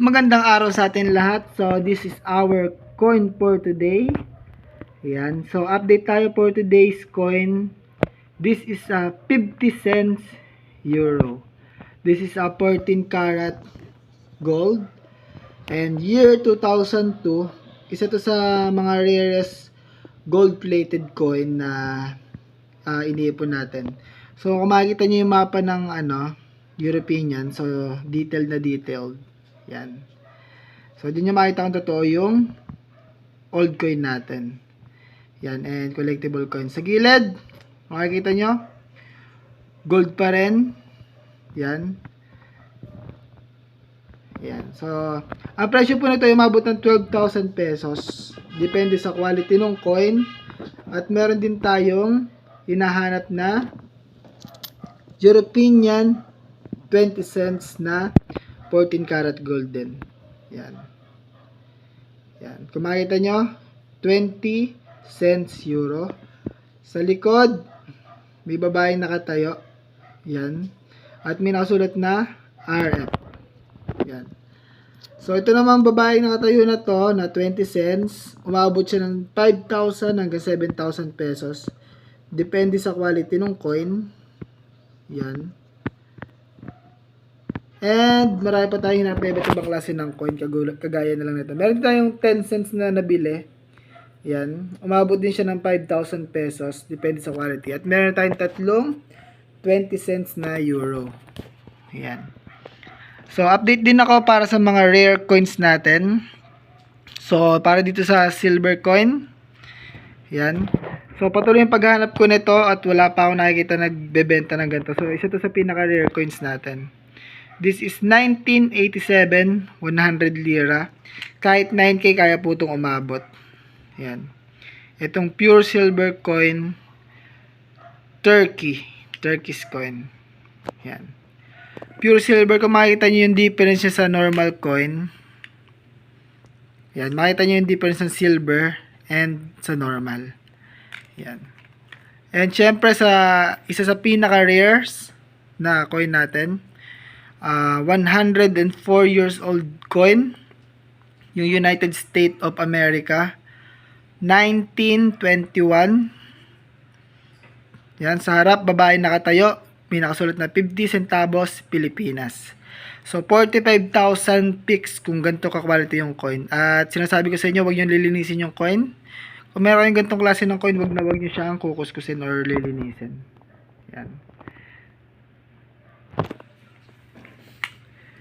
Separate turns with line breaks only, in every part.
Magandang araw sa atin lahat. So, this is our coin for today. Ayan. So, update tayo for today's coin. This is a 50 cents euro. This is a 14 karat gold. And year 2002, isa to sa mga rarest gold-plated coin na uh, iniipon natin. So, kung makikita nyo yung mapa ng ano, European yan. So, detailed na detailed. Yan. So, din nyo makita kung totoo yung old coin natin. Yan, and collectible coin. Sa gilid, makikita nyo, gold pa rin. Yan. Yan. So, ang presyo po nito ay umabot ng 12,000 pesos. Depende sa quality ng coin. At meron din tayong hinahanap na European 20 cents na 14 karat gold din. Yan. Yan. Kung makita nyo, 20 cents euro. Sa likod, may babaeng nakatayo. Yan. At may nakasulat na RF. Yan. So, ito namang babaeng nakatayo na to, na 20 cents. Umabot siya ng 5,000 hanggang 7,000 pesos. Depende sa quality ng coin. Yan. And marami pa tayong hinanap na iba't ibang klase ng coin kagaya na lang nito. Meron tayong 10 cents na nabili. Yan. Umabot din siya ng 5,000 pesos. Depende sa quality. At meron tayong tatlong 20 cents na euro. Yan. So, update din ako para sa mga rare coins natin. So, para dito sa silver coin. Yan. So, patuloy yung paghahanap ko nito at wala pa ako nakikita nagbebenta ng ganito. So, isa to sa pinaka-rare coins natin. This is 1987, 100 lira. Kahit 9K, kaya po itong umabot. Yan. Itong pure silver coin, Turkey. Turkish coin. Yan. Pure silver, kung makikita nyo yung difference sa normal coin. Yan. Makita nyo yung difference ng silver and sa normal. Yan. And syempre sa isa sa pinaka-rares na coin natin, uh, 104 years old coin, yung United States of America, 1921. Yan, sa harap, babae nakatayo, may nakasulat na 50 centavos, Pilipinas. So, 45,000 pics kung ganito ka-quality yung coin. At sinasabi ko sa inyo, huwag nyo lilinisin yung coin. Kung meron kayong ganitong klase ng coin, wag na wag nyo siyang kukuskusin or lilinisin. Yan.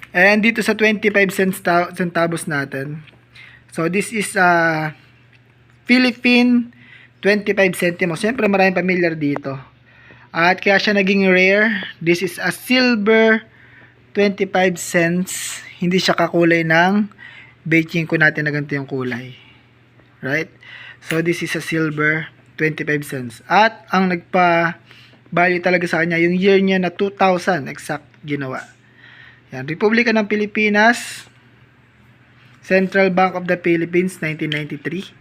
And dito sa 25 cents ta- centavos natin. So this is a uh, Philippine 25 centimos. Siyempre maraming familiar dito. At kaya siya naging rare. This is a silver 25 cents. Hindi siya kakulay ng baking ko natin na ganito yung kulay. Right? So this is a silver 25 cents. At ang nagpa value talaga sa kanya yung year niya na 2000 exact ginawa. Yan, Republika ng Pilipinas, Central Bank of the Philippines, 1993.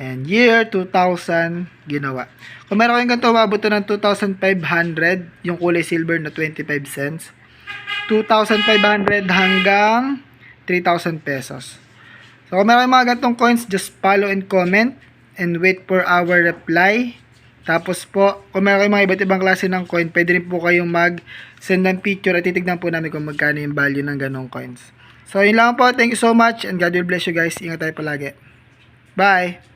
And year 2000, ginawa. Kung meron kayong ganito, umabot ng 2,500, yung kulay silver na 25 cents. 2,500 hanggang 3,000 pesos. So, kung meron mga ganitong coins, just follow and comment and wait for our reply. Tapos po, kung meron kayong mga iba't ibang klase ng coin, pwede rin po kayong mag-send ng picture at titignan po namin kung magkano yung value ng ganong coins. So, yun lang po. Thank you so much and God will bless you guys. Ingat tayo palagi. Bye!